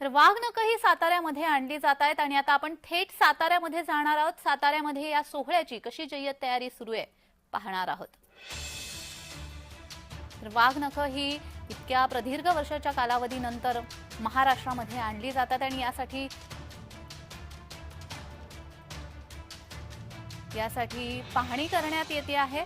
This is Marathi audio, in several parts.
तर वाघनखं ही साताऱ्यामध्ये आणली जात आहेत आणि आता आपण थेट साताऱ्यामध्ये जाणार आहोत. साताऱ्यामध्ये या सोहळ्याची कशी जय्यत तयारी सुरू आहे पाहणार आहोत. तर वाघनखं ही इतक्या प्रदीर्घ वर्षाच्या कालावधीनंतर महाराष्ट्रामध्ये आणली जातात आणि यासाठी यासाठी पाहणी करण्यात येते आहे.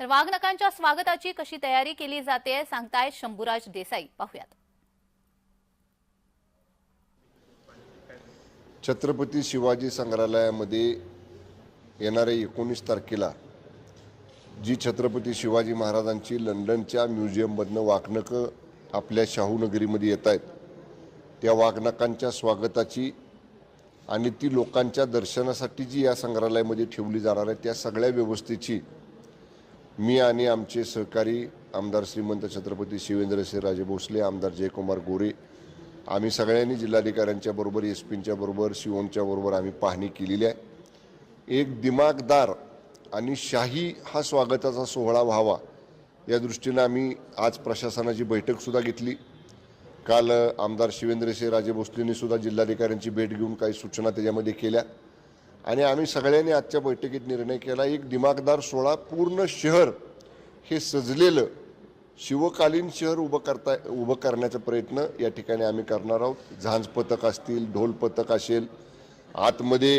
तर वाघनखांच्या स्वागताची कशी तयारी केली जाते सांगतायत शंभूराज देसाई. पाहूयात. छत्रपती शिवाजी संग्रहालयामध्ये येणाऱ्या एकोणीस तारखेला जी छत्रपती शिवाजी महाराजांची लंडनच्या म्युझियममधनं वाघनकं आपल्या शाहूनगरीमध्ये येत आहेत त्या वाघनकांच्या स्वागताची आणि ती लोकांच्या दर्शनासाठी जी या संग्रहालयामध्ये ठेवली जाणार आहे त्या सगळ्या व्यवस्थेची मी आणि आमचे सहकारी आमदार श्रीमंत छत्रपती शिवेंद्रसिंह राजे भोसले आमदार जयकुमार गोरे आम्ही सगळ्यांनी जिल्हाधिकाऱ्यांच्या बरोबर एस पींच्या बरोबर शिवोनच्या बरोबर आम्ही पाहणी केलेली आहे. एक दिमागदार आणि शाही हा स्वागताचा सोहळा व्हावा या दृष्टीनं आम्ही आज प्रशासनाची बैठकसुद्धा घेतली. काल आमदार शिवेंद्रसिंह राजे भोसलेंनी सुद्धा जिल्हाधिकाऱ्यांची भेट घेऊन काही सूचना त्याच्यामध्ये केल्या. आणि आम्ही सगळ्यांनी आजच्या बैठकीत निर्णय केला एक दिमागदार सोळा पूर्ण शहर हे सजलेलं शिवकालीन शहर उभं करता उभं करण्याचा प्रयत्न या ठिकाणी आम्ही करणार आहोत. झांज पथक असतील ढोल पथक असेल आतमध्ये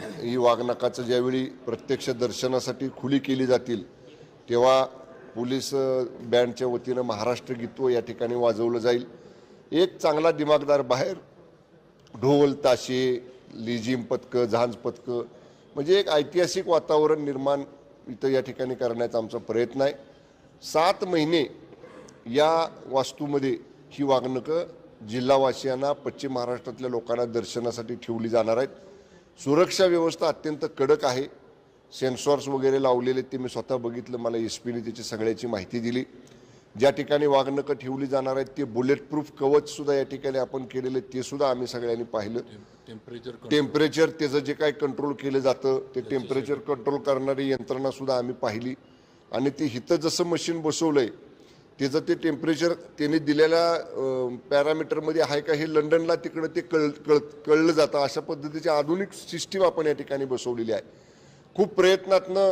ही वाघनाकाचं ज्यावेळी प्रत्यक्ष दर्शनासाठी खुली केली जातील तेव्हा पोलीस बँडच्या वतीनं महाराष्ट्र गीतव या ठिकाणी वाजवलं जाईल. एक चांगला दिमागदार बाहेर ढोल ताशे लिजिम पथकं झांज पथकं म्हणजे एक ऐतिहासिक वातावरण निर्माण इथं या ठिकाणी करण्याचा आमचा प्रयत्न आहे. सात महिने या वास्तूमध्ये ही वागणुकं जिल्हावासियांना पश्चिम महाराष्ट्रातल्या लोकांना दर्शनासाठी ठेवली जाणार आहेत. सुरक्षा व्यवस्था अत्यंत कडक आहे. सेन्सॉर्स वगैरे लावलेले ते मी स्वतः बघितलं मला एस पीने त्याची सगळ्याची माहिती दिली. ज्या ठिकाणी वाघनकं ठेवली जाणार आहेत ते बुलेट प्रूफ कवच सुद्धा या ठिकाणी आपण केलेले ते सुद्धा आम्ही सगळ्यांनी पाहिलं. टेम्परेचर टेम्परेचर त्याचं जे काही कंट्रोल केलं जातं ते टेम्परेचर कंट्रोल करणारी यंत्रणा सुद्धा आम्ही पाहिली. आणि ते हिथं जसं मशीन बसवलंय त्याचं ते टेम्परेचर त्यांनी दिलेल्या पॅरामीटरमध्ये आहे का हे लंडनला तिकडं ते कळ कळ कळलं जातं. अशा पद्धतीची आधुनिक सिस्टीम आपण या ठिकाणी बसवलेली आहे. खूप प्रयत्नातनं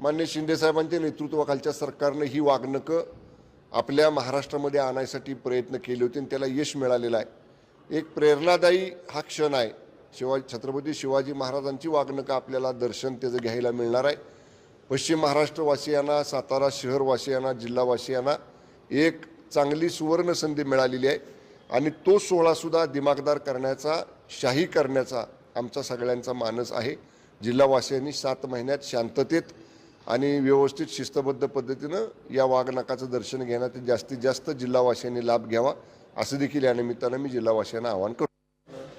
मान्य शिंदेसाहेबांच्या नेतृत्वाखालच्या सरकारनं ही वागणुकं आपल्या महाराष्ट्रामध्ये आणायसाठी प्रयत्न केले होते आणि त्याला यश मिळालेलं आहे. एक प्रेरणादायी हा क्षण आहे. शिवाजी छत्रपती शिवाजी महाराजांची वागणुकं आपल्याला दर्शन त्याचं घ्यायला मिळणार आहे. पश्चिम महाराष्ट्रवासियांना सातारा शहरवासियांना जिल्हावासियांना एक चांगली सुवर्ण संधी मिळालेली आहे. आणि तो सोहळासुद्धा दिमागदार करण्याचा शाही करण्याचा आमचा सगळ्यांचा मानस आहे. जिल्हावासियांनी सात महिन्यात शांततेत आणि व्यवस्थित शिस्तबद्ध पद्धतीनं या वाघनाकाचं दर्शन घेण्यात जास्तीत जास्त जिल्हावासियांनी लाभ घ्यावा असं देखील या निमित्तानं मी जिल्हावासियांना आवाहन करतो.